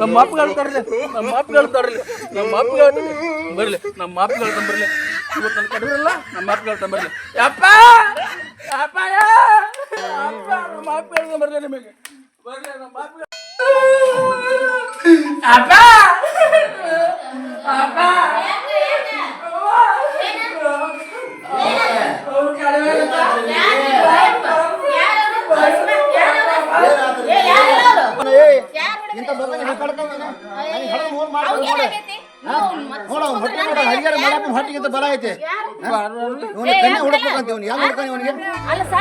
ನಮ್ಮ ಅಪ್ಪ ತರಲಿ ನಮ್ಮ ಅಪ್ಪಗಳು ತರಲಿ ನಮ್ಮ ಅಪ್ಪಗಳು ಬರ್ಲಿ, ನಮ್ಮ ಅಪ್ಪ ಹೇಳ್ತಾನೆ ಬರಲಿ. ಇವತ್ತು ನನ್ನ ಕಡಿರಲ್ಲ ನಮ್ಮ ಅಪ್ಪಗಳು ತಂಬರ್ಲಿ ಅಪ್ಪ ಅಪ್ಪ ಅಪ್ಪ ನಮ್ಮ ಹೇಳ್ತಾನೆ ತಂಬರ್ಲಿ ನಿಮಗೆ. ಬರ್ಲಿ, ನಮ್ಮ ಅಪ್ಪ ಅಪ್ಪ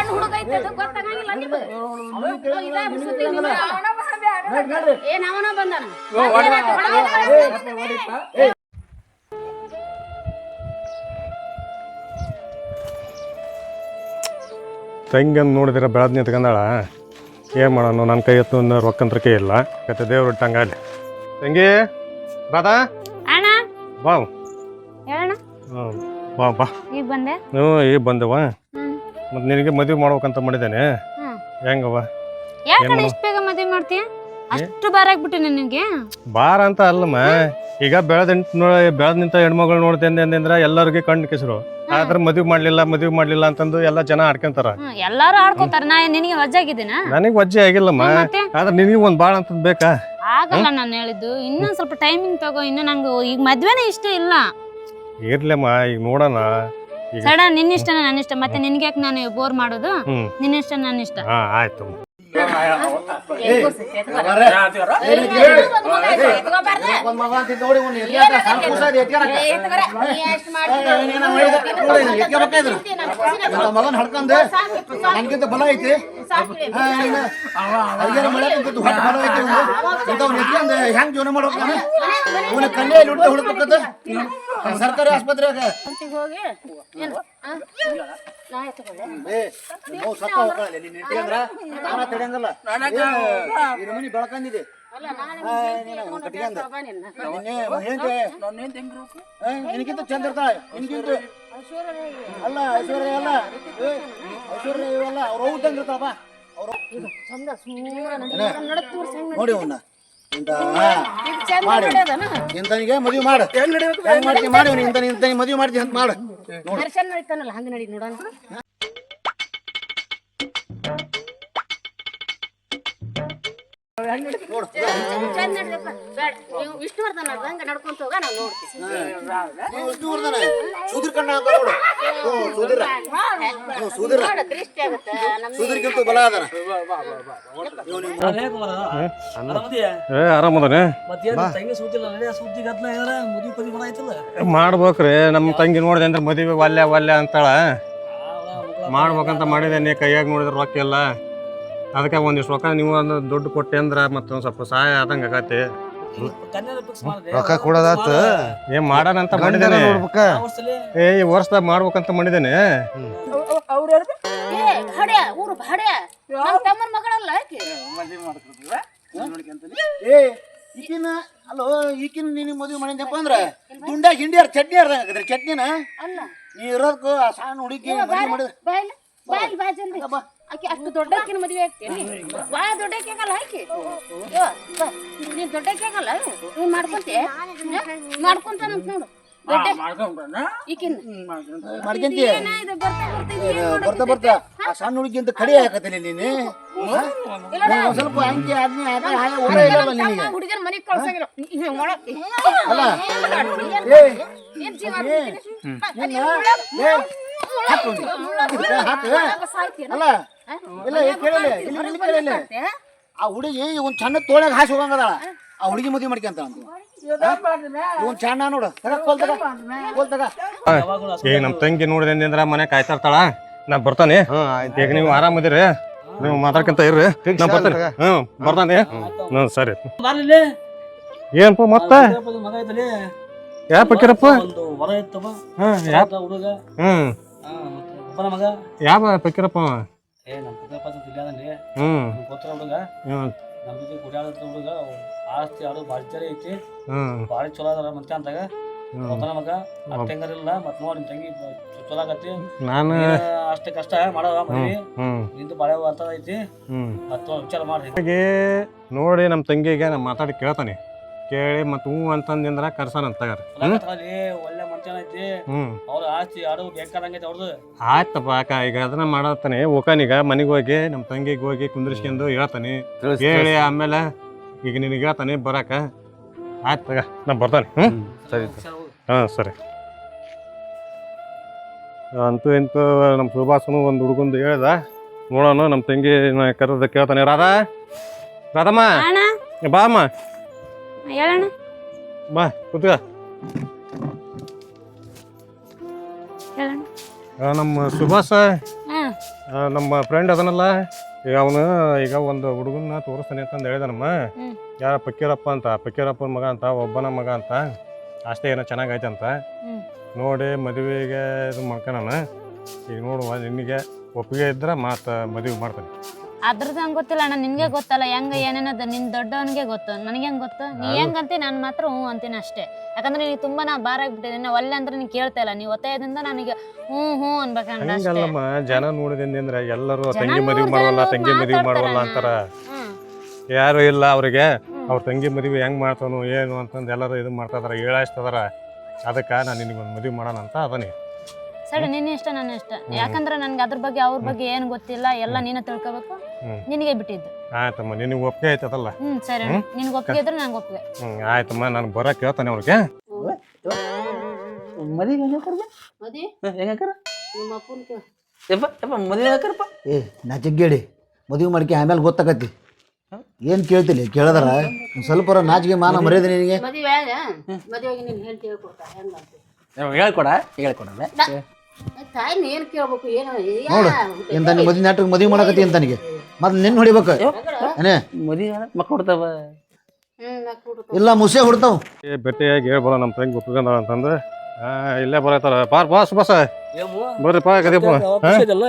ಸಣ್ಣ ಹುಡುಗ ಐತೆ ಅದು ಗೊತ್ತಾಗಂಗಿಲ್ಲ ನಿಮ್ಗೆ. ನಿಮ್ಗೆ. ಏನ್ ಅವನ ಬಂದಾನ? ತಂಗಿ ಅಂತ ನೋಡಿದ್ರೆ ಬೆಳೆದ್ ನಿಂತ್ಕೊಂಡಾಳ ಏನು ಮಾಡೋಣ ನನ್ನ ಕೈ ಎತ್ತು ಕೈ ಇಲ್ಲ. ಕತೆ ದೇವ್ರ ಇಟ್ಟಂಗ ಅಲ್ಲಿ. ತಂಗಿ ರಾಧಾ? ಅಣ್ಣ? ಬಾ. ಹೇಳಣ್ಣ? ಹ್ಞೂ ಬಾ ಬಾ. ಈಗ ಬಂದೆ? ಹ್ಮ್ ಈಗ ಬಂದವಾ ಮತ್ತು ನಿನಗೆ ಮದುವೆ ಮಾಡ್ಬೇಕಂತ ಮಾಡಿದ್ದೇನೆ. ಹ್ಮ್. ಹೆಂಗವ ಯಾಕಣ್ಣ ಇಷ್ಟ ಬೇಗ ಮದುವೆ ಮಾಡ್ತೀಯ? ಅಷ್ಟು ಬಾರ ಆಗ್ಬಿಟ್ಟೆ ನಿನಗೆ. ಬಾರ ಅಂತ ಅಲ್ಲಮ್ಮ. ಈಗ ಬೆಳೆದ ಬೆಳೆದ ನಿಂತ ಹೆಣ್ಮಗಳು ನೋಡ್ತೇನೆ ಅಂದ್ರೆ ಎಲ್ಲರಿಗೆ ಕಣ್ಣು ಕೆಸರು. ಆದ್ರೆ ಮದುವೆ ಮಾಡ್ಲಿಲ್ಲ ಮದುವೆ ಮಾಡ್ಲಿಲ್ಲ ಅಂತಂದು ಎಲ್ಲ ಜನ ಆಡ್ಕೊಂತಾರ. ಹ್ಮ್, ಎಲ್ಲಾರು ಆಡ್ಕೊತಾರ. ನಾ ನಿನಗೆ ವಜ್ಜಾಗಿದ್ದೀನ? ನನಗೆ ವಜ್ಜೆ ಆಗಿಲ್ಲಮ್ಮ. ಮತ್ತೆ? ಆದ್ರೆ ನಿನಗೆ ಒಂದು ಭಾಳ ಅಂತ ಬೇಕಾ? ಆಗಲ್ಲ ನಾನು ಹೇಳಿದ್ದು. ಇನ್ನೊಂದ್ ಸ್ವಲ್ಪ ಟೈಮಿಂಗ್ ತಗೋ. ಇನ್ನು ನಂಗೆ ಈಗ ಮದ್ವೆನೇ ಇಷ್ಟ ಇಲ್ಲ. ಇರ್ಲಮ್ಮ ಈಗ ನೋಡೋಣ. ಸಡನ್ ನಿನ್ನ ನನ್ನಿಷ್ಟ? ನನ್ನ ಇಷ್ಟ ಮತ್ತೆ ನಿನ್ಗೆ ನಾನು ಬೋರ್ ಮಾಡೋದು? ನಿನ್ನಿಷ್ಟ ನನ್ನಿಷ್ಟ? ಹಾ ಆಯ್ತು ಅವ್ನು ಮಗನ್ ಹಡ್ಕಂದೆ ನನ್ಗಿಂತ ಬಲ ಐತಿ. ಇಂಥವ್ನ ಎತ್ಕ್ಯಂದು ಹೆಂಗ್ ಜೀವನ ಮಾಡ್ಬೇಕು ನಾನು ಇವನ ಹುಡುಕ ಸರ್ಕಾರಿ ಆಸ್ಪತ್ರೆಯಾಗ ಹೋಗಿ ಬೆಳ್ಕಂದಿದೆ. ನಿನಗಿಂತ ಚಂದ ಇರ್ತಾಳೆ. ನಿನಗಿಂತ ಅಲ್ಲ ಐಶ್ವರ್ಯ ಅಲ್ಲ. ಐಶ್ವರ್ಯ ಇವಲ್ಲ ಅವ್ರ ಹೋಗ್ದಂಗ ಇರ್ತಾವ ಅವ್ರ ಚಂದ ಸುಮ್ಮನೆ ನಡಿ- ಅವನ್ನ ಮಾಡಿ. ಇಂತನಿಗೆ ಮದುವೆ ಮಾಡು. ಹೆಂಗ್ ಮಾಡ್ತಿ ಮಾಡಿ. ಇಂತ ಮದುವೆ ಮಾಡ್ತೀನಿ ಅಂತ ಮಾಡು. ದರ್ಶನ್ ನಡೀತಾನಲ್ಲ ಹಂಗ ನಡಿ ನೋಡೋಣ. ಮಾಡ್ಬೇಕ್ರಿ ನಮ್ಮ ತಂಗಿ ನೋಡಿದೆ ಅಂದ್ರೆ ಮದುವೆ ವಲ್ಯ ವಲ್ಯ ಅಂತಾಳ. ಮಾಡ್ಬೇಕಂತ ಮಾಡಿದೇನೆ ಕೈಯಾಗ ನೋಡಿದ್ರೆ ರೊಕ್ಕ ಇಲ್ಲ. ಅದಕ್ಕೆ ಒಂದಿಷ್ಟು ರೊಕ್ಕ ನೀವು ಒಂದು ದುಡ್ಡು ಕೊಟ್ಟೆ ಅಂದ್ರ ಮತ್ತೊಂದು ಸ್ವಲ್ಪ ಸಹಾಯ ಆದಂಗೆ ಆಗತ್ತೆ. ರೊಕ್ಕ ಕೊಡೋದಾತ. ಏನ್ ಮಾಡೋಣ ಅಂತ ಮಾಡಿದ್ದೇನೆ. ಏ ಈ ವರ್ಷದಾಗ ಮಾಡ್ಬೇಕಂತ ಮಾಡಿದೇನೆ ಏ ಹಡ್ಯ ಊರು ಹಡ್ಯ ನಮ್ಮ ತಮ್ಮನ ಮಗಳಲ್ಲ ಆಕಿ. ಏ ಈಕಿನ ಅಲ್ಲೋ ಈಕಿನ ನಿನಗೆ ಮದುವೆ ಮಾಡಿದ್ಯಪ್ಪ ಅಂದ್ರೆ ದುಂಡ್ಯಾಗ ಹಿಂಡಿಯಾರ ಚಟ್ನಿ ಅರ್ಧಾಗದ್ರಿ ಚಟ್ನಿನ? ಅಲ್ಲ. ನೀ ಇರೋದಕ್ಕೂ ಆ ಸಣ್ಣ ಹುಡುಗಿ ಮದುವೆ ಮಾಡಿದ ಆಕಿ ಅಷ್ಟು ದೊಡ್ಡಕ್ಕಿನ ಮದುವೆ ಆಗ್ತೀನಿ ದೊಡ್ಡ ದೊಡ್ಡಕ್ಕೆ ಆಗಲ್ಲ ಆಕಿ ಯೋ, ಬಾ. ನೀನ್ ದೊಡ್ಡಕ್ಕೆ ಆಗಲ್ಲ ನೀನ್ ನೋಡು ಈಕಿನ ಮಾಡ್ಕೊಂತಿ ಏನ ಬರ್ತಾ ಬರ್ತಾ ಇದು ಏನ್ ಬರ್ತಾ ಬರ್ತಾ ಆ ಸಣ್ಣ ಹುಡುಗಿ ಅಂತ ಕಡಿ ಹಾಕತ್ತಿಲ್ಲ ನೀನು ಸ್ವಲ್ಪ ಅಂಕಿ ನಿನಗೆ ಹುಡುಗನ ಮನೆಗೆ ಕಳ್ಸಂಗಿಲ್ಲ ಅಲ್ಲ ಇಲ್ಲ ಇಲ್ಲಿ ಕೇಳಿಲ್ಲ ಇಲ್ಲಿ ಇಲ್ಲಿ. ಕೇಳಿಲ್ಲ ಆ ಹುಡುಗಿ ಒಂದು ಸಣ್ಣ ತೋಳ್ಯಾಗ ಹಾಸಿ ಹೋಗಂಗದಾಳ. ಆ ಹುಡುಗಿ ಮದುವೆ ಮಾಡ್ಕೊಂತ ಅಂತ ಇವನ್ ಸಣ್ಣ ನೋಡು. ತಗ ಕೋಲ್ ತಗ. ಕೋಲ್ ತಗ. ಈಗ ನಮ್ಮ ತಂಗಿ ನೋಡಿದೆ ಅಂದ್ರೆ ಮನೆ ಕಾಯ್ತಾ ಇರ್ತಾಳ ನಾ ಬರ್ತಾನೆ. ಈಗ ನೀವು ಆರಾಮದಿರಿ ನೀವು ಮಾತಾಡ್ಕಂತ ಇರ್ರಿ. ನಾ ಬರ್ತಾನೆ. ಹ್ಞೂ ಬರ್ತಾನೆ. ಹ್ಞೂ ಸರಿ. ಏನಪ್ಪ ಮತ್ತೆ? ಯಾ ಪಕ್ಕಿರಪ್ಪ ಒಂದು ವರ ಇತ್ತವ ಹಾಂ ಯಾ ಹುಡುಗ. ಹ್ಞೂ ಹಾ, ಮತ್ತೆ ಮಗ. ಯಾವ ಪಕ್ಕಿರಪ್ಪ? ಏ ನಮ್ಮ ಗೊತ್ತಿರ ಹುಡುಗ. ಹ್ಞೂ ನಮ್ಮ ಜೊತೆ ಕುಡಿಯಾಡತ್ತ ಹುಡುಗ ಆಸ್ತಿ ಆಡೋ ಭಾರಿ ಚರಿ ಐತಿ. ಭಾರಿ ಚಲೋ ಅದಾರ ಮತ್ತೆ ಅಂತಾಗ ಒಬ್ಬನ ಮಗ ಇಲ್ಲ ಮತ್ ನೋಡಿ ನಿಮ್ ತಂಗಿ ಚಲೋ ಆಗತ್ತಿ. ನಾನು ಅಷ್ಟ ಕಷ್ಟ ಮಾಡವ ಮದ್ವಿ. ಹ್ಞೂ ನಿಂದು ಬಾಳೆ ಅಂತ ಐತಿ. ಹ್ಮ್. ಮತ್ತ ವಿಚಾರ ಮಾಡ್ರಿ. ಹಾಗೆ ನೋಡಿ ನಮ್ಮ ತಂಗಿಗೆ ನಾನು ಮಾತಾಡಿ ಕೇಳ್ತಾನೆ. ಕೇಳಿ ಮತ್ತು ಹ್ಞೂ ಅಂತಂದಿಂದ್ರ ಕರ್ಸನ ತಗಾರ. ಒಳ್ಳೆ ಮನುಷ್ಯನ ಐತಿ. ಹ್ಞೂ ಅವ್ರ ಆಸ್ತಿ ಆಡು ಬೇಕಾದಂಗೈತಿ ಅವ್ರದ್ದು ಆಯ್ತಪ್ಪ ಅಕ್ಕ ಈಗ ಅದನ್ನ ಮಾಡತ್ತಾನೆ. ಓಕಾನೀಗ ಮನೆಗೆ ಹೋಗಿ ನಮ್ಮ ತಂಗಿಗೆ ಹೋಗಿ ಕುಂದ್ರಿಸ್ಕೊಂಡು ಹೇಳ್ತಾನೆ. ಹೇಳಿ ಆಮೇಲೆ ಈಗ ನಿನಗೆ ಹೇಳ್ತಾನೆ ಬರಾಕ. ಆಯ್ತು ತಗ ನಾ ಬರ್ತಾನೆ ಹ್ಞೂ ಸರಿ ಹಾಂ ಸರಿ. ಅಂತೂ ಇಂತೂ ನಮ್ಮ ಸುಭಾಸನು ಒಂದು ಹುಡುಗಂದು ಹೇಳ್ದ ನೋಡೋಣ ನಮ್ಮ ತಂಗಿ ನಾ ಕರೆದ ಕೇಳ್ತಾನೆ. ರಾಧಾ ರಾಧಮ್ಮ. ಅಣ್ಣ. ಏ ಬಾ ಅಮ್ಮ. ಹೇಳಣ್ಣ. ಬಾ ಕುತ್ಕ. ಹೇಳಣ್ಣ. ಆ, ನಮ್ಮ ಸುಭಾಷ ಆ, ನಮ್ಮ ಫ್ರೆಂಡ್ ಅದನಲ್ಲ. ಈಗ ಅವನು ಈಗ ಒಂದು ಹುಡುಗನ್ನ ತೋರಿಸ್ತಾನೆ ಅಂತಂದು ಹೇಳಿದನಮ್ಮ. ಯಾರ ಪಕ್ಕೀರಪ್ಪ ಅಂತ ಪಕ್ಕೀರಪ್ಪನ ಮಗ ಅಂತ ಒಬ್ಬನ ಮಗ ಅಂತ ಅಷ್ಟೇ ಏನೋ ಚೆನ್ನಾಗೈತೆ ಅಂತ. ನೋಡಿ ಮದುವೆಗೆ ಇದು ಮಾಡ್ಕೊಳಣ ಈಗ ನೋಡುವ ನಿನಗೆ ಒಪ್ಪಿಗೆ ಇದ್ರೆ ಮಾತು ಮದುವೆ ಮಾಡ್ತಾನೆ. ಅದ್ರದ್ದು ಹಂಗೆ ಗೊತ್ತಿಲ್ಲ ಅಣ್ಣ ನಿನ್ಗೆ ಗೊತ್ತಲ್ಲ ಹೆಂಗ ಏನೇನದ ನಿನ್ ದೊಡ್ಡವನಿಗೆ ಗೊತ್ತು. ನನಗೆ ಹೆಂಗ್ ಗೊತ್ತು? ನೀ ಹೆಂಗ್ ಅಂತೀನಿ ನಾನು ಮಾತ್ರ ಹ್ಞೂ ಅಂತೀನಿ ಅಷ್ಟೇ. ಯಾಕಂದ್ರೆ ನೀನು ತುಂಬಾ ನಾ ಭಾರ ಆಗ್ಬಿಟ್ಟಿದ್ದೀನಿ ಒಳ್ಳೆ ಅಂದ್ರೆ ನೀನು ಕೇಳ್ತಾ ಇಲ್ಲ. ನೀವು ಒತ್ತಾಯದಿಂದ ನನಗೆ ಹ್ಞೂ ಹ್ಞೂ ಅನ್ಬೇಕಂಡ ಅಷ್ಟೇ. ಹಂಗಲ್ಲಮ್ಮ ಜನ ನೋಡಿದ್ರೆ ಅಂದ್ರೆ ಎಲ್ಲರೂ ತಂಗಿ ಮದುವೆ ಮಾಡವಲ್ಲ ತಂಗಿ ಮದುವೆ ಮಾಡವಲ್ಲ ಅಂತಾರ. ಯಾರು ಇಲ್ಲ ಅವ್ರಿಗೆ. ಅವ್ರ ತಂಗಿ ಮದುವೆ ಹೆಂಗ್ ಮಾಡ್ತಾನು ಏನು ಅಂತಂದು ಎಲ್ಲರೂ ಇದು ಮಾಡ್ತಾ ಇದಾರೆ ಹೇಳಾಯ್ತದಾರ ಅದಕ್ಕೆ ನಾನು ನಿನಗೆ ಒಂದು ಮದುವೆ ಮಾಡೋಣ ಅಂತ ಅದನಿ. ಸರಿ ನಿನ್ನ ಇಷ್ಟ ನನ್ನ ಇಷ್ಟ. ಯಾಕಂದ್ರೆ ನನ್ಗೆ ಅದ್ರ ಬಗ್ಗೆ ಅವ್ರ ಬಗ್ಗೆ ಏನು ಗೊತ್ತಿಲ್ಲ ಎಲ್ಲ ನೀನು ತಿಳ್ಕೊಬೇಕು. ನಿನಗೆ ಬಿಟ್ಟಿದ್ದು. ಆಯ್ತಮ್ಮ ನಿನಗೆ ಒಪ್ಪಿಗೆ ಐತದಲ್ಲ ಹ್ಮ್ ಸರಿ ನಿನಗೆ ನಿನ್ಗೆ ಒಪ್ಪಿಗೆ ಇದ್ರೆ ನಂಗೆ ಒಪ್ಪಿಗೆ. ಹ್ಮ್ ಆಯ್ತಮ್ಮ ನಾನು ಬರಕ್ಕೆ ಹೇಳ್ತಾನೆ ಅವ್ರಿಗೆ. ಮದುವೆ ಹೆಂಗ ಕರ್ಬ ಮದಿ? ಹೆಂಗ ಕರ ನಿಮ್ಮ ಅಪ್ಪನ ಯಪ್ಪ ಯಪ್ಪ ಮದುವೆ ಏ ಮಾಡ್ಕೆ ಆಮೇಲೆ ಗೊತ್ತಾಗತ್ತಿ ಏನು ಕೇಳ್ತಿಲ್ಲ ಕೇಳದಾರ? ಸ್ವಲ್ಪ ನಾಚಿಗೆ ಮಾನ ಮರ್ಯಾದೆ ನಿನಗೆ? ಮದುವೆ ಮದುವೆಗೆ ನೀನು ಹೇಳ್ತಿ ಹೇಳ್ಕೊಡ್ತಾ ಹೆಂಗ ಹೇಳ್ಕೊಡ ಹೇಳ್ಕೊಡಲ್ಲ ಏನು ಕೇಳ್ಬೇಕು ಏನು ನೋಡು ಇಂತ ನೀ ಮದುವೆ ನಾಟಕ ಮದುವೆ ಮಾಡಕತ್ತಿ ಅಂತ ನನಗೆ. ಮತ್ತೆ ನಿನ್ನ ಹೊಡಿಬೇಕು. ಏನೇ? ಮದಿ ಮಕ್ಕಳು. ಇಲ್ಲ ಮುಸೆ ಹೊಡ್ತಾವ್. ಏ ಭೇಟಿಯಾಗಿ ನಮ್ ನಮ್ಮ ತಂಗಿ ಒಪ್ಪಿಕೊಂಡ ಅಂತಂದ್ರೆ ಆ, ಇಲ್ಲೇ ಬರತ್ತಾರ ಬಾರ್ ಬಾಸ್ ಬಸ್. ಬರ್ರಿ ಪಾ ಇದಲ್ಲ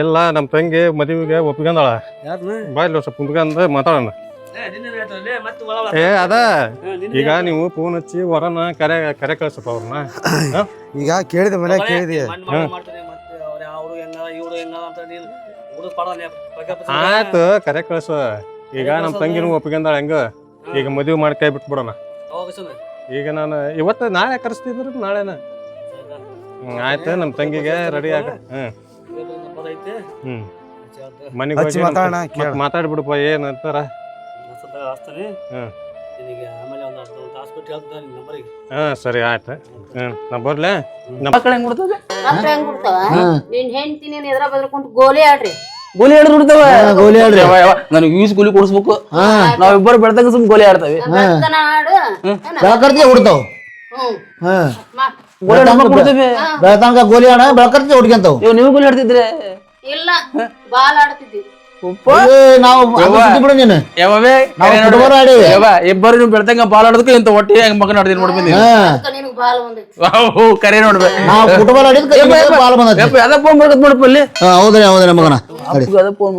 ಇಲ್ಲ ನಮ್ಮ ತಂಗಿ ಮದುವೆಗೆ ಒಪ್ಕೊಂಡಾಳ ಬಾಯ್ಲಿ ಇಲ್ಲಿ ಸ್ವಲ್ಪ ಕುಂತ್ಕೊಂಡು ಮಾತಾಡೋಣ. ಏ ಅದ ಈಗ ನೀವು ಫೋನ್ ಹಚ್ಚಿ ಹೊರನ ಕರೆ ಕರೆ ಕಳ್ಸಪ್ಪ ಅವ್ರನ್ನ. ಈಗ ಕೇಳಿದೆ ಮನೆ ಕೇಳಿದೆ. ಆಯ್ತು ಕರೆ ಕಳ್ಸ. ಈಗ ನಮ್ಮ ತಂಗಿನೂ ಒಪ್ಪಿಕೊಂಡಾಳ ಹೆಂಗ. ಈಗ ಮದುವೆ ಮಾಡಿ ಕೈ ಬಿಟ್ಬಿಡೋಣ ಈಗ ನಾನು ಇವತ್ತು ನಾಳೆ ಕರೆಸ್ತಿದ್ರು ನಾಳೆನ. ಆಯ್ತು ನಮ್ಮ ತಂಗಿಗೆ ರೆಡಿ ಆಗ ಹ್ಮ್. ಮನೆಗೆ ಮಾತಾಡ್ಬಿಡಪ್ಪ ಏನಂತಾರ ಅಂತಾರ? ಹಚ್ತಾನೆ. ನಿನಗೆ ಆಮೇಲೆ ಒಂದು ಅರ್ಧ ಒಂದು ತಾಸು ಬಿಟ್ಟು ಹೇಳ್ತಾನೆ ನಿನ್ನ ನಂಬರಿಗೆ. ಹಾ ಸರಿ ಆಯ್ತು. ಹ್ಮ್ ನಾ ಬರ್ಲೆ? ಮಕ್ಕಳು ಹೆಂಗ್ ಬಿಡ್ತಾವ? ಮಕ್ಳು ಹೆಂಗ್ ಬಿಡ್ತಾವ? ನಿನ್ ಹೆಂಡ್ತಿ ನೀನ್ ಎದ್ರ ಬದ್ರ ಗೋಲಿ ಆಡ್ರಿ. ಗೋಲಿ ಬಿಡ್ತಾವ? ಗೋಲಿ ಆಡ್ರಿ. ನನಗೆ ಯೂಸ್ ಗೋಲಿ ಕೊಡಿಸ್ಬೇಕು. ನಾವಿಬ್ಬರು ಬೆಳ್ದಂಗ ಸುಮ್ ಗೋಲಿ ಆಡ್ತಾವೆ. ಆಡು ಹೊಡ್ತಾವ್. ಗೋಲಿ ಬೆಳತನಕ ಆಡ ಬೆಳಕರ್ತಿ ಹೊಡ್ಕೊಂತಾವ್. ನೀವು ಗೋಲಿ ಆಡ್ತಿದ್ರೆ ಇಲ್ಲ. ಬಾಲ್ ಆಡ್ತಿದ್ವಿ. ಏ, ನಾವು ಬಿಡು ನೀನು. ಯಾವೇ ನಾವು ಫುಟ್ಬಾಲ್ ಆಡೇವಿ ಇಬ್ಬರು ನೀವು ಬೆಳ್ದಂಗ ಬಾಲ್ ಆಡೋದಕ್ಕೆ ಇಂತ ಒಟ್ಟಿ ಹೆಂಗ್ ಮಗನ ಆಡ್ತೀನಿ ನೋಡಿ ಬಂದಿ ಹಾ. ಅದಕ್ಕ ನಿನಗ್ ಬಾಲ್ ಓ ಕರೆ ನೋಡ್ಬೇಕು ನಾವು ಫುಟ್ಬಾಲ್ ಆಡಿದ್ ಬಾಲ್ ಬಂದೈತಿ. ಅದ ಫೋನ್ ನೋಡಪ್ಪ ಅಲ್ಲಿ. ಹಾ ಹೌದ್ರಿ ಹೌದ್ರಿ ಮಗನ. ಅದ ಫೋನ್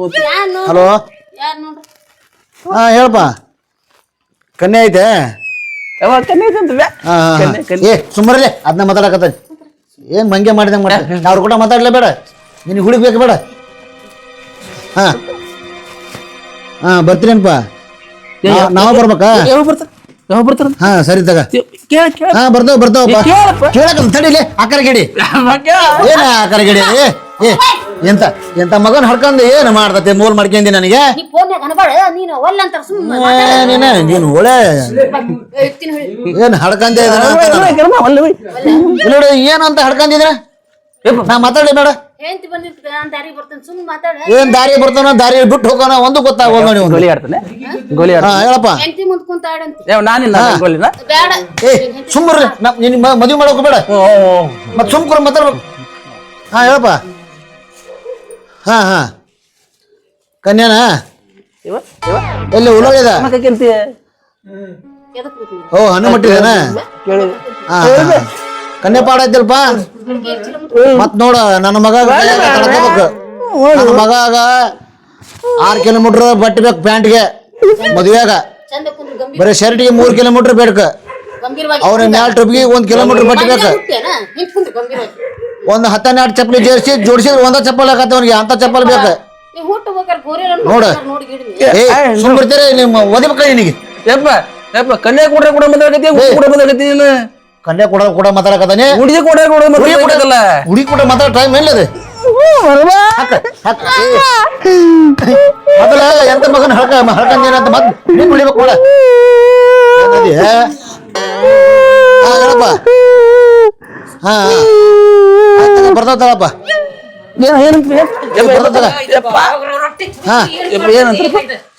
ಹಲೋ? ಹಾ ಹೇಳಪ್ಪ. ಕನ್ಯೆ ಐತೆ? ಯಾವ ಅಂತ ಹಾ. ಏ ಸುಮ್ಮರ್ಲೆ ಅದನ್ನ ಮಾತಾಡಕತ್ತ ಏನ್ ಮಂಗೆ ಮಾಡಿದಂಗ ಮಾಡ ಅವ್ರ ಕೂಡ ಮಾತಾಡ್ಲೇ ಬೇಡ. ನಿನಗೆ ಹುಡುಕ್ಬೇಕು ಬೇಕು ಬೇಡ. ಹಾ. ಹಾ ಬರ್ತೀರೇನಪ್ಪ ನಾವ್- ನಾವ ಬರ್ಬೇಕಾ ಯಾವ ಬರ್ತಾರ ಯಾವ ಬರ್ತಾರ ಹಾ ಸರಿ ತಗ ಕೇಳ ಕೇಳ ಹಾ ಬರ್ತಾವ ಬರ್ತಾವಪ್ಪ ಕೇಳಪ್ಪ ಕೇಳಕ ತಡಿಲಿ ಆಕರ ಗಿಡಿ ಏನ ಆಕರ ಗಿಡಿ ಏ ಏ ಎಂತ ಎಂತ ಮಗನ ಹಡ್ಕೊಂಡು ಏನು ಮಾಡ್ತತೆ ಮೂಲ್ ಮಾಡ್ಕೊಂಡಿ ನನಗೆ ನೀನು ನೀನು ಒಳ್ಳೆ ಏನ್ ಹಡ್ಕಂದೆ ಏನಂತ ಏನು ಅಂತ ಹಡ್ಕಂದಿದ್ರ ನಾ ಮಾತಾಡಿ ಬೇಡ ಹೆಂಡತಿ ಬಂದಿರ್ತ ನಾನು ದಾರಿ ಬರ್ತೇನೆ ಸುಮ್ಮನೆ ಮಾತಾಡ. ಏನ್ ದಾರಿ ಬರ್ತಾನ ದಾರಿ ಬಿಟ್ಟು ಹೋಗೋಣ ಒಂದು ಗೊತ್ತಾಗೋಲ್ಲ ನೋಡಿ. ಗೋಲಿ ಆಡ್ತಾನೆ. ಗೋಲಿ ಆಡ್ತಾನೆ. ಹಾ ಹೇಳಪ್ಪ. ಹೆಂಡತಿ ಮುಂದ್ ಕುಂತಾಡಂತ ಏ ಯಾವ ನಾನಿಲ್ಲ ಗೋಲಿನ? ಬೇಡ. ಏ ಸುಮ್ಮರ್ರಿ ನಿನ್ ಮದುವೆ ಮಾಡೋಕೆ ಬೇಡ. ಮತ್ತೆ ಸುಮ್ಮ ಕುರ ಮಾತಾಡ್ಬೇಕು. ಹಾ ಹೇಳಪ್ಪ. ಹಾ ಹಾ. ಕನ್ಯಾನ? ಎಲ್ಲಿ ಬಿಡ್ತೀನಿ ಓ ಹಣ್ಣು ಮಟ್ಟಿದಾನ ಕೇಳಿ ಹಾ. ಹಾ. ಕನ್ಯಾ ಪಾಡ ಐತಿಲ್ಪ ಮತ್ ನೋಡ ನನ್ನ ಮಗ ನನ್ನ ಮಗಾಗ ಆರ್ ಕಿಲೋಮೀಟರ್ ಬಟ್ಟೆ ಬೇಕು ಪ್ಯಾಂಟ್ಗೆ ಮದುವೆಗ ಬರೀ ಶರ್ಟಿಗೆ ಮೂರ್ ಕಿಲೋಮೀಟರ್ ಬೇಕು ಅವ್ರ ಮ್ಯಾಲ ಟ್ರಿಪ್ಗೆ ಒಂದ್ ಕಿಲೋಮೀಟರ್ ಬಟ್ಟೆ ಬೇಕು. ಒಂದ್ ಹತ್ತನ್ನೆರಡು ಚಪ್ಪಲಿ ಜೋಡಿಸಿ ಜೋಡಿಸಿ ಒಂದ ಚಪ್ಪಲ್ ಹಾಕತ್ತೆ ಅವ್ನಿಗೆ ಅಂತ ಚಪ್ಪಲ್ ಬೇಕು. ನೋಡ ಏ ಸುಮ್ ಬಿಡ್ತೀರಿ ನಿಮ್ಮ ಓದಿಬೇಕ ನಿನಗೆ. ಯಪ್ಪ ಯಪ್ಪ ಕನ್ಯಾ ಕೊಡ್ರೆ ಕೂಡ ಬಂದಾಗತ್ತಿ ಕೂಡ ಬಂದಾಗತ್ತಿ ನೀನು? ಕನ್ಯಾ ಕೂಡ ಕೂಡ ಮಾತಾಡಕತ್ತಾನೆ. ಹುಡುಗಿ ಕೂಡ ಕೂಡ ಮಾತಾಡಕತ್ತಲ್ಲ ಹುಡುಗಿ ಕೂಡ ಮಾತಾಡ ಟೈಮ್ ಎಲ್ಲಿದೆ. ಮೊದಲ ಎಂತ ಮಗನ ಹಳ್ಕ ಹಳ್ಕಂದೇನಂತ ಮತ್ ನೀನ್ ಉಳಿಬೇಕು ಕೂಡ ಏನದಿ ಹಾ ಹೇಳಪ್ಪ. ಏನು ಏನಂತ ಬರ್ತದ ಹಾ. ಏನಂತ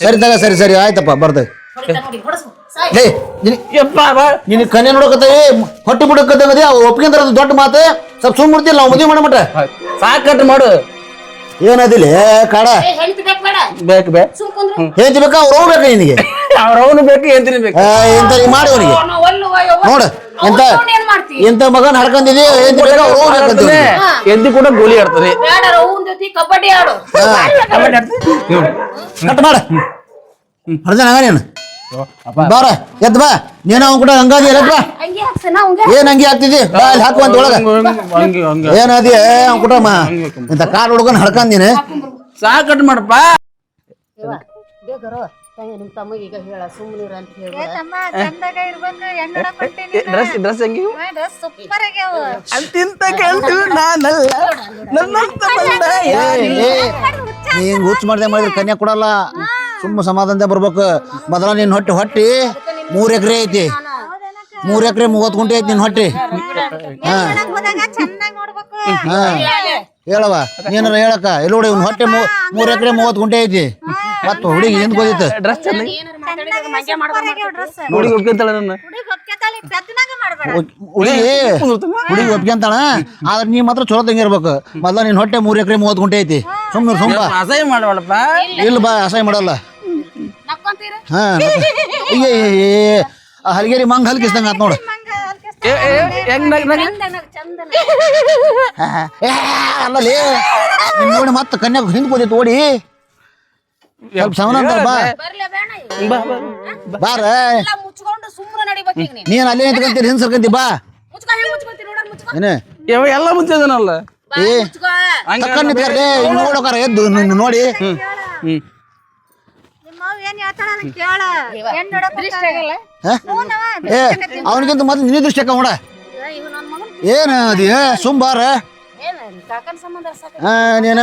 ಸರಿ ತಗ ಸರಿ ಸರಿ ಆಯ್ತಪ್ಪ ಬರ್ತೇವೆ ಲೇ ನಿನ್- ಯಪ್ಪ ಬಾ. ನಿನ್ ಕನ್ಯಾ ನೋಡಕತ್ತೀವಿ ಹೊಟ್ಟಿ ಬಿಡಕತ್ತೇವದಿ ಅವ್ರು ಒಪ್ಕೊಂತಾರ ಅದು ದೊಡ್ಡ ಮಾತು. ಸ್ವಲ್ಪ ಸುಮ್ ಮುಡ್ತಿಲ್ಲ ನಾವು ಮದುವೆ ಮಾಡಮಟ ಸಾಕಟ್ ಮಾಡು. ಏನದಿಲ್ಲ ಕಾಡ. ಬೇಕು ಬೇ. ಕುಂದ್ರು. ಬೇಕಾ ಅವ್ರು ಬೇಕು ನಿನಗೆ? ಅವ್ರ ಅವನು ಬೇಕು. ಎಂತ ಬೇಕು ಇಂಥ ಮಾಡಿ ಅವನಿಗೆ. ನೋಡ ಎಂತ ನೋಡು ಎಂತ ಎಂತ ಮಗನ ಹಡ್ಕೊಂಡಿದಿ ಹೇಳ್ತಿ ಬೇಕಾ ಅವ್ರು ಹೋಗ್ಬೇಕು ಅಂತ ಕೂಡ ಗೋಲಿ ಆಡ್ತದೆ. ಬೇಡ ಆಡು. ಕಬಡ್ಡಿ ಆಡು ಕಟ್ ಮಾಡ. ಹರ್ದನ ನೀನು? ಬಾರ ಎದ್ ಬಾ ನೀನು ಅವ್ನು ಕೂಡ ಹಂಗಾದಿ ಬಾ ಏನ್ ಹಂಗೆ ಹಾಕ್ತಿದ್ದಿ ಬಾ ಅಲ್ಲಿ ಹಾಕುವಂತ ಒಳಗ ಹಂಗೆ ಹಂಗೆ ಏನದಿ ಅವ್ನ ಕೂಡ ಮಾ ಇಂತ ಕಾರ್ ಹುಡ್ಕೊಂಡ್ ಸಾಕಟ್ ಮಾಡಪ್ಪ ನಿಮ್ ತಮ್ಮಗೆ ಈಗ ಹೇಳ ಸುಮ್ಮನಿರ ಅಂತ ಹೇಳಿ ಡ್ರೆಸ್ ಡ್ರೆಸ್ ಹೆಂಗಿ ಡ್ರೆಸ್ ಸೂಪರ್ ಆಗ್ಯಾವ ಅಂತಿಂತ ಕೇಳ್ತೀವಿ ನಾನಲ್ಲ ನನ್ನಂತ ಬಂದ ನೀ ಹಿಂಗ್ ಹುಚ್ಚ ಮಾಡ್ದೆ ಮಾಡಿದ್ರೆ ಕನ್ಯಾ ಕೊಡಲ್ಲ ಸುಮ್ಮ ಸಮಾಧಾನದ ಬರ್ಬೇಕು. ಮೊದಲ ನಿನ್ನ ಹೊಟ್ಟೆ ಹೊಟ್ಟಿ ಮೂರ್ ಎಕರೆ ಐತಿ. ಮೂರ್ ಎಕರೆ ಮೂವತ್ ಗುಂಟೆ ಐತಿ ನಿನ್ನ ಹೊಟ್ಟಿ. ಹಾ. ಹಾಂ. ಹೇಳವ ಏನಾರ ಹೇಳಕ್ಕ. ಎಲ್ಲೋಡಿ ನೋಡಿ ಇವ್ನ ಹೊಟ್ಟೆ ಮೂರ್ ಎಕರೆ ಮೂವತ್ ಗುಂಟೆ ಐತಿ. ಮತ್ತ ಹುಡುಗಿ ಹಿಂದ್ ಗೊತ್ತಿತ್ತು. ಡ್ರೆಸ್ ಡ್ರೆಸ್ ನೋಡಿ ಒಪ್ಕೊಂತಾಳೆ ನನ್ನ? ಹುಡುಗ ಹುಡುಗಿ ಹುಡುಗಿ ಒಪ್ಕೊಂತಾಳ. ಆದ್ರೆ ನೀ ಮಾತ್ರ ಚಲೋ ತಂಗಿರ್ಬೇಕು. ಮೊದಲ ನಿನ್ನ ಹೊಟ್ಟೆ ಮೂರ್ ಎಕರೆ ಮೂವತ್ ಗುಂಟೆ ಐತಿ. ಸುಮ್ಮನೆ ಸುಮ್ಮ ಅಸಹ್ಯ ಮಾಡಬೇಡಪ್ಪ. ಇಲ್ಲ ಬಾ ಅಸಹ್ಯ ಮಾಡಲ್ಲ. ನಕ್ಕೊಂತೀರ? ಹಾ ಏ ಹಲಗೇರಿ ಮಂಗ್ ಹಲ್ಕಿಸ್ದಂಗ ಆತ್ ನೋಡು. ಹೆಂಗ್ ನಗ್ ನಗ್ ಚಂದನ ಏ, ಅಲ್ಲಲ್ಲಿ ನೋಡಿ ಮತ್ತೆ ಕನ್ಯಾಗ ಹಿಂದ್ ಕೂತಿತ್ತು ಓಡಿ. ಸ್ವಲ್ಪ ಸಮನ ಬಾ. ಬೇಡ ಬಾ ಬಾ ಬಾರ. ನೀನು. ಅಲ್ಲೇ ನಿಂತ್ಕೊಂತೀರಿ ಹಿಂದ್ ಸರ್ಕಂತಿ ಬಾ. ಏನೇ? ಎಲ್ಲ ಮುಂಚೆ ಬಾ ಏ. ಮುಚ್ಕೊ. ತಕ್ಕ ನಿಂತ್ಕರ್ಲಿ ಹಿಂಗ್ ನೋಡೋಕಾರ ಎದ್ದು ನಿನ್ನ ನೋಡಿ. ಹ್ಮ್. ಏ ಅವನಿಗಿಂತ ಮೊದ್ಲು ನಿನ್ನ ದೃಷ್ಟಿ ನೋಡ. ಏನ ಅದಿ ಏ ಸುಮ್ ಬಾರ ಏನ ಕಾಕನ್ ಸಂಬಂಧ ಸಾಕ ಆ, ನೀನ?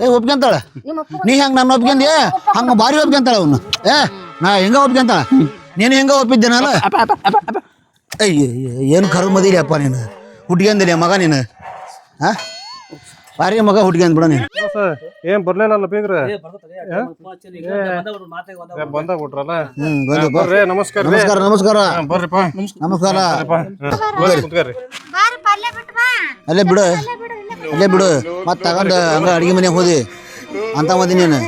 ಏ ಒಪ್ಕೊಂತಾಳ? ನಿಮ್ಮ ಅಪ್ಪ ನೀ ಹೆಂಗ್ ನನ್ನ ಒಪ್ಕೊಂಡಿ ಹಂಗ ಭಾರಿ ಒಪ್ಕೊಂತಾಳ ಅವನು. ಏ ನಾ ಹೆಂಗ ಒಪ್ಕೊಂತಾಳ? ನೀನು ಹೆಂಗ ಒಪ್ಪಿದ್ದೇನಲ್ಲ ಅಯ್ಯ ಏನು ಕರು ಮದಿಲಿ ಅಪ್ಪ ನೀನು ಹುಟ್ಕೊಂದಿಲ್ಲ ಮಗ ನೀನು? ಹಾ ಭಾರಿ ಮಗ ಹುಟ್ಕೊಂಡ್ ಬಿಡ ನೀನು. ಏನ್ ಬರ್ಲಿಲ್ಲಲ್ಲ ಬೀಗ್ರ ಬಂದ ಬಿಟ್ರಲ್ಲ ಹ್ಮ್ ಬಂದು ಬಾ. ಬರ್ರಿ ನಮಸ್ಕಾರ ರೀ. ನಮಸ್ಕಾರ ನಮಸ್ಕಾರ. ಹಾ, ಬರ್ರಿಪ್ಪ ನಮಸ್ಕಾರ. ಬರ್ರಿ ಬಾರಿ ಪಲ್ಯ ಬಿಟ್ಟು ಬಾ. ಅಲ್ಲೇ ಬಿಡು. ಅಲ್ಲೇ ಬಿಡು ಮತ್ತೆ ತಗೊಂಡು ಹಂಗ ಅಡಿಗೆ ಮನೆಗೆ ಹೋದಿ. ಅಂತ ಮದಿ ನೀನು.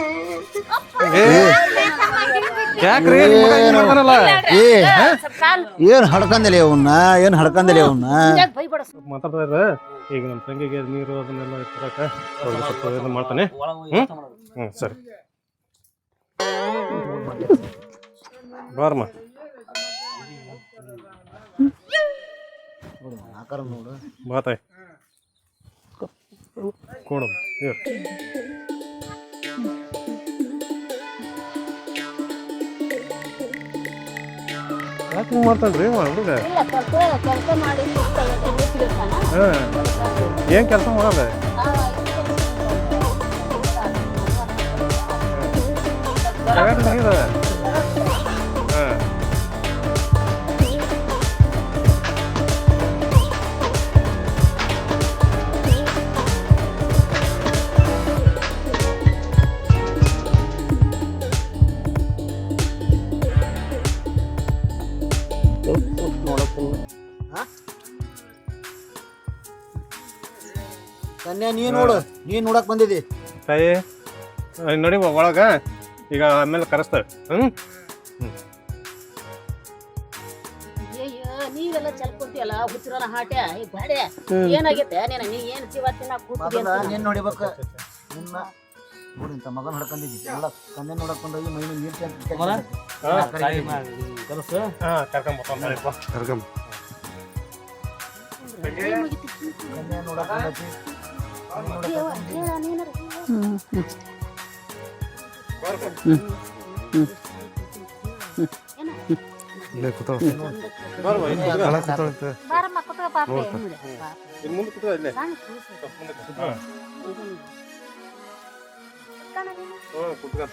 ಯಾಕ್ರಿ? ಏ ಏನ್ ಹಡ್ಕಂದಿಲ್ಲ ಅವನ್ನ ಏನ್ ಹಡ್ಕಂದಿಲ್ಲ ಅವನ್ನ ಯಾಕ್ ಬೈಬೇಡ ಸ್ವಲ್ಪ. ಮಾತಾಡ್ತಾ ಇದ್ರೆ ಈಗ ನಮ್ಮ ತಂಗಿಗೆ ನೀರು ಅದನ್ನೆಲ್ಲ ತರಕ ಅವ್ರಿಗೆ ಸ್ವಲ್ಪ ಇದು ಮಾಡ್ತಾನೆ. ಹ್ಮ್? ಹ್ಮ್ ಸರಿ. ಬಾರಮ್ಮ. ಬಾತಾಯ್ ಕೊಡು ಯಾಕೆ ಹಿಂಗೆ ಮಾಡ್ತಾನ್ರಿ ರೀ ಹುಡುಗ. ಹಾಂ. ಏನು ಕೆಲಸ ಮಾಡಲ್ಲ? ಜಗತ್ತು ನೀ ನೋಡು ನೀ ನೋಡಕ್ ಬಂದಿದಿ ತಾಯಿ ನೋಡಿ ನಡಿ ಒಳಗ ಈಗ ಆಮೇಲೆ ಕರೆಸ್ತೇವೆ ಹ್ಮ್? ಅಯ್ಯಯ್ಯೋ, ನೀವೆಲ್ಲ ಚಲ್ಕೊಂತಿಯಲ್ಲ ಹುಚ್ಚರನ ಹಾಟ್ಯಾ ಈ ಬಾಡೆ ಏನಾಗೈತೆ? ನೀನು ನೀ ಏನ್ ಜೀವ ತಿನ್ನಕ್ ಕೂತಿದಿ ಮೊದಲ ಅಂತ ನೀನ್ ನೋಡಿಬೇಕ ನಿನ್ನ ನೋಡಿ ಇಂಥ ಮಗನ ಹಡ್ಕೊಂಡಿದ್ದಿ ಎಲ್ಲ ಕನ್ನೆ ನೋಡಕ್ ಬಂದೋಗಿ ಮೈ ನೀರು ಹಾಂ ಕರ್ಕೊಂಬ ನೋಡಕ್ ಬಂದೈತಿ ಕುತ್ಕೊಂತ